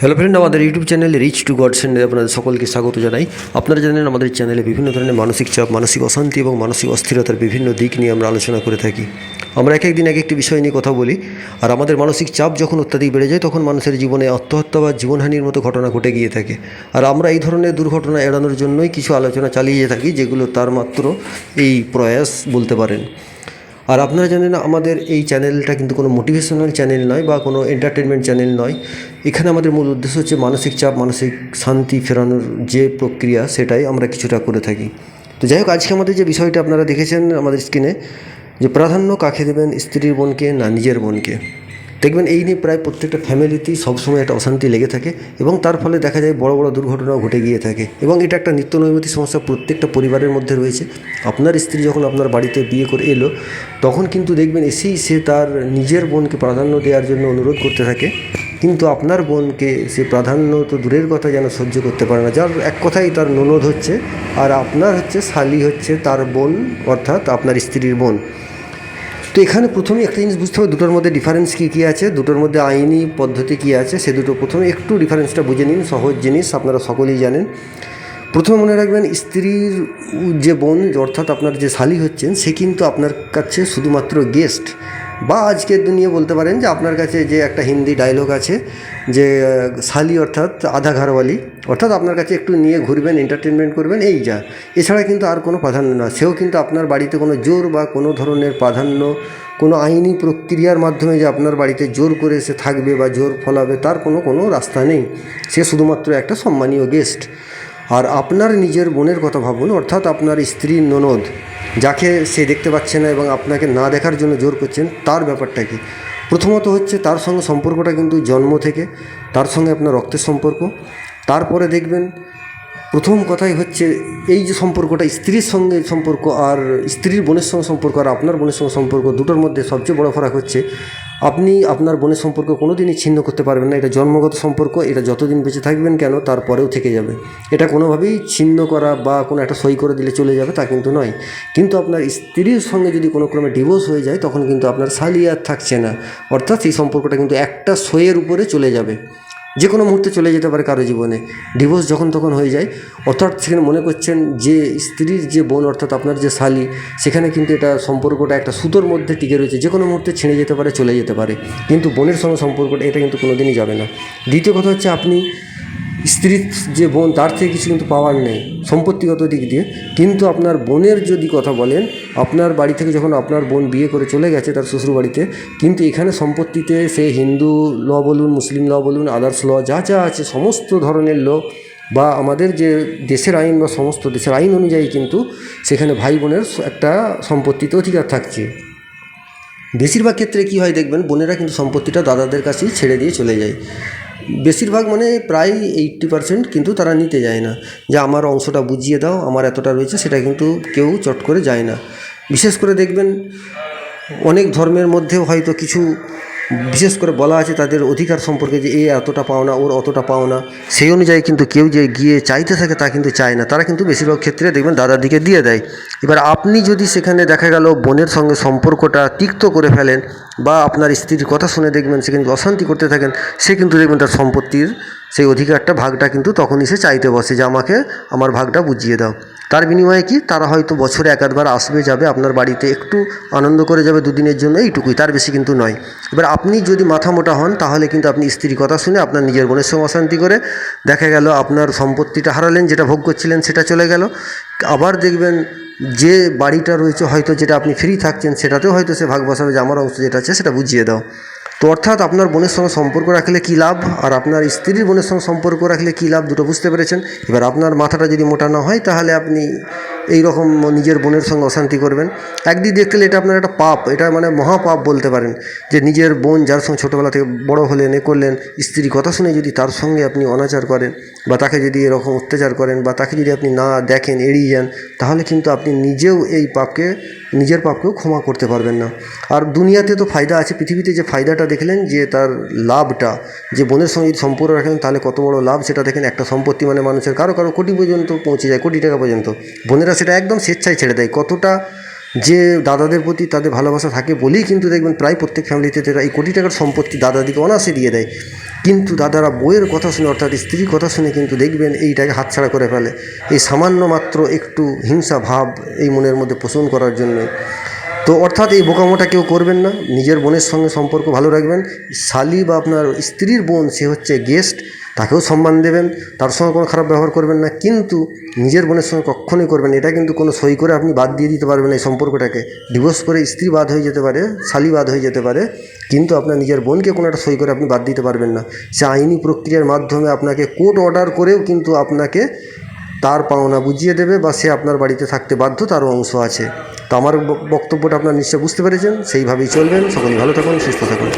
Hello friend আমাদের YouTube চ্যানেলে reach to God সেন্ডে আপনাদের সকলকে স্বাগত জানাই। আপনারা জানেন আমাদের চ্যানেলে বিভিন্ন ধরনের মানসিক চাপ, মানসিক অশান্তি এবং মানসিক অস্থিরতার বিভিন্ন দিক নিয়ে আমরা আলোচনা করে থাকি। আমরা এক একদিন এক একটি বিষয় নিয়ে কথা বলি। আর আমাদের মানসিক চাপ যখন অত্যাধিক বেড়ে যায়, তখন মানুষের জীবনে আত্মহত্যা বা জীবনহানির মতো ঘটনা ঘটে গিয়ে থাকে। আর আমরা এই ধরনের দুর্ঘটনা এড়ানোর জন্যই কিছু আলোচনা চালিয়ে থাকি, যেগুলো তার মাত্র এই প্রয়াস বলতে পারেন। আর আপনারা জানেন আমাদের এই চ্যানেলটা কিন্তু কোনো মোটিভেশনাল চ্যানেল নয় বা কোনো এন্টারটেনমেন্ট চ্যানেল নয়। এখানে আমাদের মূল উদ্দেশ্য হচ্ছে মানসিক চাপ, মানসিক শান্তি ফেরানোর যে প্রক্রিয়া, সেটাই আমরা কিছুটা করে থাকি। তো যাই হোক, আজকে আমাদের যে বিষয়টা আপনারা দেখেছেন আমাদের স্ক্রিনে যে প্রাধান্য কাকে দেবেন স্ত্রীর বোনকে না নিজের বোনকে? দেখবেন এই নিয়ে প্রায় প্রত্যেকটা ফ্যামিলিতেই সবসময় একটা অশান্তি লেগে থাকে এবং তার ফলে দেখা যায় বড় বড় দুর্ঘটনাও ঘটে গিয়ে থাকে এবং এটা একটা নিত্য নৈমিত্তিক সমস্যা প্রত্যেকটা পরিবারের মধ্যে রয়েছে। আপনার স্ত্রী যখন আপনার বাড়িতে বিয়ে করে এলো, তখন কিন্তু দেখবেন এসেই সে তার নিজের বোনকে প্রাধান্য দেওয়ার জন্য অনুরোধ করতে থাকে। কিন্তু আপনার বোনকে সে প্রাধান্য তো দূরের কথা যেন সহ্য করতে পারে না। যার এক কথাই তার ননদ হচ্ছে, আর আপনার হচ্ছে শালি হচ্ছে তার বোন, অর্থাৎ আপনার স্ত্রীর বোন। তো এখানে প্রথমে একটা জিনিস বুঝতে হবে, দুটোর মধ্যে ডিফারেন্স কী কী আছে, দুটোর মধ্যে আইনি পদ্ধতি কী আছে, সে দুটো প্রথমে একটু ডিফারেন্সটা বুঝে নিন, সহজ জিনিস, আপনারা সকলেই জানেন। প্রথমে মনে রাখবেন, স্ত্রীর যে বোন, অর্থাৎ আপনার যে শালি হচ্ছেন, সে কিন্তু আপনার কাছে শুধুমাত্র গেস্ট বা আজকের দুনিয়া বলতে পারেন যে আপনার কাছে যে একটা হিন্দি ডায়লগ আছে, যে শালি অর্থাৎ আধা ঘরওয়ালি, অর্থাৎ আপনার কাছে একটু নিয়ে ঘুরবেন এন্টারটেনমেন্ট করবেন, এই যা। এছাড়া কিন্তু আর কোনো প্রাধান্য না। সেও কিন্তু আপনার বাড়িতে কোনো জোর বা কোনো ধরনের প্রাধান্য, কোনো আইনি প্রক্রিয়ার মাধ্যমে যে আপনার বাড়িতে জোর করে সে থাকবে বা জোর ফলাবে, তার কোনো কোনো রাস্তা নেই। সে শুধুমাত্র একটা সম্মানীয় গেস্ট আর আপনার নিজের বোনের কথা ভাবুন, অর্থাৎ আপনার স্ত্রীর ননদ যাকে সে দেখতে পাচ্ছে না এবং আপনাকে না দেখার জন্য জোর করছেন, তার ব্যাপারটা কি? প্রথমত হচ্ছে তার সঙ্গে সম্পর্কটা কিন্তু জন্ম থেকে, তার সঙ্গে আপনার রক্তের সম্পর্ক। তারপরে দেখবেন, প্রথম কথাই হচ্ছে এই যে সম্পর্কটা, স্ত্রীর সঙ্গে সম্পর্ক আর স্ত্রীর বোনের সঙ্গে সম্পর্ক আর আপনার বোনের সঙ্গে সম্পর্ক, দুটোর মধ্যে সবচেয়ে বড় ফারাক হচ্ছে আপনি আপনার বোনের সম্পর্ক কোনো দিনই ছিন্ন করতে পারবেন না। এটা জন্মগত সম্পর্ক, এটা যতদিন বেঁচে থাকবেন কেন তারপরেও থেকে যাবে। এটা কোনোভাবেই ছিন্ন করা বা কোনো একটা সই করে দিলে চলে যাবে তা কিন্তু নয়। কিন্তু আপনার স্ত্রীর সঙ্গে যদি কোনো ক্রমে ডিভোর্স হয়ে যায়, তখন কিন্তু আপনার সালিয়া থাকছে না। অর্থাৎ এই সম্পর্কটা কিন্তু একটা সইয়ের উপরে চলে যাবে। যে কোনো মুহূর্তে চলে যেতে পারে কারও জীবনে। ডিভোর্স যখন তখন হয়ে যায়, অর্থাৎ সেখানে মনে করছেন যে স্ত্রীর যে বোন, অর্থাৎ আপনার যে শালি, সেখানে কিন্তু এটা সম্পর্কটা একটা সুতোর মধ্যে টিকে রয়েছে। যে কোনো মুহূর্তে ছিঁড়ে যেতে পারে, চলে যেতে পারে। কিন্তু বোনের সঙ্গে সম্পর্কটা, এটা কিন্তু কোনো দিনই যাবে না। দ্বিতীয় কথা হচ্ছে আপনি স্ত্রীর যে বোন, তার থেকে কিছু কিন্তু পাওয়ার নেই, সম্পত্তিগত দিক দিয়ে। কিন্তু আপনার বোনের যদি কথা বলেন, আপনার বাড়ি থেকে যখন আপনার বোন বিয়ে করে চলে গেছে তার শ্বশুর বাড়িতে, কিন্তু এখানে সম্পত্তিতে সে হিন্দু, ল বলুন, মুসলিম ল বলুন আদার্স ল, যা যা আছে, সমস্ত ধরনের ল বা আমাদের যে দেশের আইন বা সমস্ত দেশের আইন অনুযায়ী কিন্তু সেখানে ভাই বোনের একটা সম্পত্তিতে অধিকার থাকছে। বেশিরভাগ ক্ষেত্রে কী হয় দেখবেন, বোনেরা কিন্তু সম্পত্তিটা দাদাদের কাছেই ছেড়ে দিয়ে চলে যায়। বেশিরভাগ মানে প্রায় এইট্টি পারসেন্ট কিন্তু তারা নিতে যায় না। যে আমার অংশটা বুঝিয়ে দাও, আমার এতটা রয়েছে, সেটা কিন্তু কেউ চট করে যায় না। বিশেষ করে দেখবেন, অনেক ধর্মের মধ্যেও হয়তো কিছু বিশেষ করে বলা আছে তাদের অধিকার সম্পর্কে যে এ এতটা পাও না, ওর অতটা পাও না। সেই অনুযায়ী কিন্তু কেউ যে গিয়ে চাইতে থাকে তা কিন্তু চায় না। তারা কিন্তু বেশিরভাগ ক্ষেত্রে দেখবেন দাদার দিকে দিয়ে দেয়। এবার আপনি যদি সেখানে দেখা গেল বোনের সঙ্গে সম্পর্কটা তিক্ত করে ফেলেন বা আপনার স্ত্রীর কথা শুনে দেখবেন সেখানে যদি অশান্তি করতে থাকেন, সে কিন্তু দেখবেন তার সম্পত্তির সেই অধিকারটা, ভাগটা কিন্তু তখনই সে চাইতে বসে যে আমাকে আমার ভাগটা বুঝিয়ে দাও। তার বিনিময়ে কি? তারা হয়তো বছরে এক আধবার আসবে, যাবে, আপনার বাড়িতে একটু আনন্দ করে যাবে দুদিনের জন্য, এইটুকুই, তার বেশি কিন্তু নয়। এবার আপনি যদি মাথা মোটা হন, তাহলে কিন্তু আপনি স্ত্রীর কথা শুনে আপনার নিজের বোনের সঙ্গে অশান্তি করে দেখা গেল আপনার সম্পত্তিটা হারালেন, যেটা ভোগ করছিলেন, সেটা চলে গেল। আবার দেখবেন যে বাড়িটা রয়েছে, হয়তো যেটা আপনি ফ্রি থাকছেন, সেটাতেও হয়তো সে ভাগ বসাবে, যে আমার অংশ যেটা আছে, সেটা বুঝিয়ে দাও। তো অর্থাৎ আপনার বোনের সঙ্গে সম্পর্ক রাখলে কী লাভ? আর আপনার স্ত্রীর বোনের সঙ্গে সম্পর্ক রাখলে কী লাভ? দুটো বুঝতে পেরেছেন। এবার আপনার মাথাটা যদি মোটা না হয়, তাহলে আপনি এই রকম নিজের বোনের সঙ্গে অশান্তি করবেন। একদিক দেখতে গেলে এটা আপনার একটা পাপ, এটা মানে মহাপাপ বলতে পারেন যে নিজের বোন যার সঙ্গে ছোটোবেলা থেকে বড় হলেন, এ করলেন, স্ত্রীর কথা শুনে যদি তার সঙ্গে আপনি অনাচার করেন বা তাকে যদি এরকম অত্যাচার করেন বা তাকে যদি আপনি না দেখেন, এড়িয়ে যান, তাহলে কিন্তু আপনি নিজেও এই পাপকে, নিজের পাপকেও ক্ষমা করতে পারবেন না। আর দুনিয়াতে তো ফায়দা আছে, পৃথিবীতে যে ফায়দাটা দেখলেন, যে তার লাভটা, যে বোনের সঙ্গে যদি সম্পর্ক রাখেন, তাহলে কত বড় লাভ সেটা দেখেন, একটা সম্পত্তি মানে মানুষের কারও কারও কোটি পর্যন্ত পৌঁছে যায়, কোটি টাকা পর্যন্ত। বোনেরা সেটা একদম স্বেচ্ছায় ছেড়ে দেয়। কতটা যে দাদাদের প্রতি তাদের ভালোবাসা থাকে বলেই কিন্তু দেখবেন প্রায় প্রত্যেক ফ্যামিলিতে তারা এই কোটি টাকার সম্পত্তি দাদাদিকে অনায়াসে দিয়ে দেয়। কিন্তু দাদারা বইয়ের কথা শুনে, অর্থাৎ স্ত্রীর কথা শুনে কিন্তু দেখবেন এইটাকে হাতছাড়া করে ফেলে। এই সামান্য মাত্র একটু হিংসা ভাব এই মনের মধ্যে পোষণ করার জন্যই তো অর্থাৎ এই বোকামোটা কেউ করবেন না। নিজের বোনের সঙ্গে সম্পর্ক ভালো রাখবেন। শালি বা আপনার স্ত্রীর বোন, সে হচ্ছে গেস্ট তাকেও সম্মান দেবেন, তার সঙ্গে কোনো খারাপ ব্যবহার করবেন না, কিন্তু নিজের বোনের সঙ্গে কখনোই করবেন, এটা কিন্তু কোনো সই করে আপনি বাদ দিয়ে দিতে পারবেন এই সম্পর্কটাকে। ডিভোর্স করে স্ত্রী বাদ হয়ে যেতে পারে, শালি বাদ হয়ে যেতে পারে, কিন্তু আপনার নিজের বোনকে কোনো একটা সই করে আপনি বাদ দিতে পারবেন না। সে আইনি প্রক্রিয়ার মাধ্যমে আপনাকে কোর্ট অর্ডার করেও কিন্তু আপনাকে তার পাওনা বুঝিয়ে দেবে বা সে আপনার বাড়িতে থাকতে বাধ্য তারও অংশ আছে। তো আমার বক্তব্যটা আপনার নিশ্চয় বুঝতে পেরেছেন, সেইভাবেই চলবেন। সকলেই ভালো থাকুন, সুস্থ থাকুন।